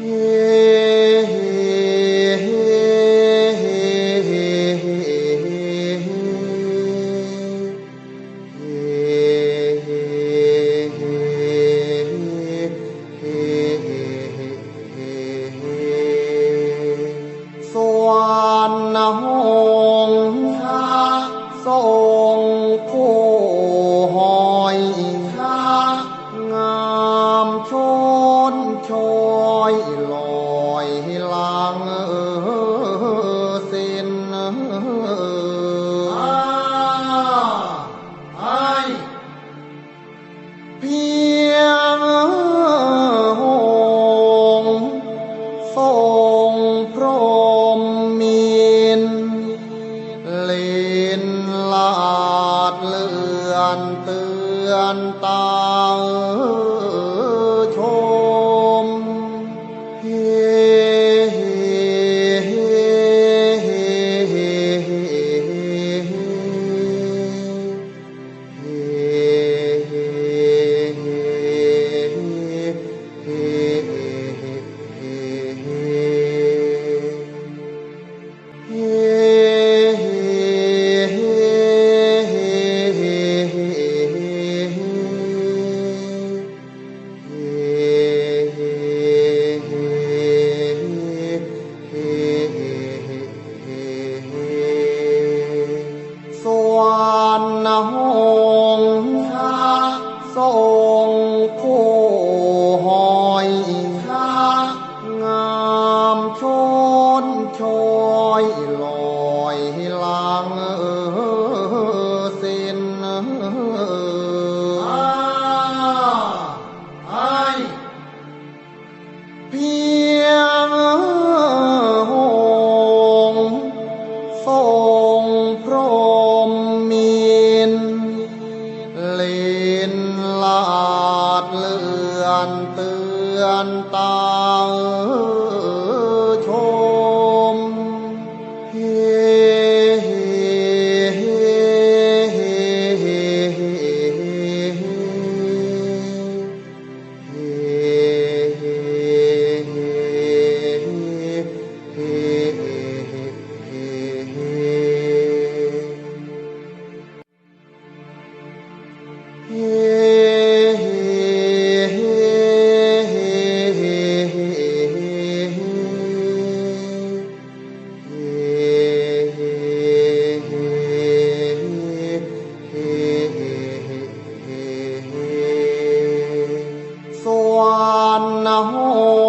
ส อยลอยลังสิ้นไอ้เพียงหงส์ทรงพรมมินทร์ลินลาดเลือนเตือนตา งผู้หอยงามชนชอยลอยลังสิ้นไอ้เพียงหงส์ทรงพรหาดเลือนเตือนตา إنه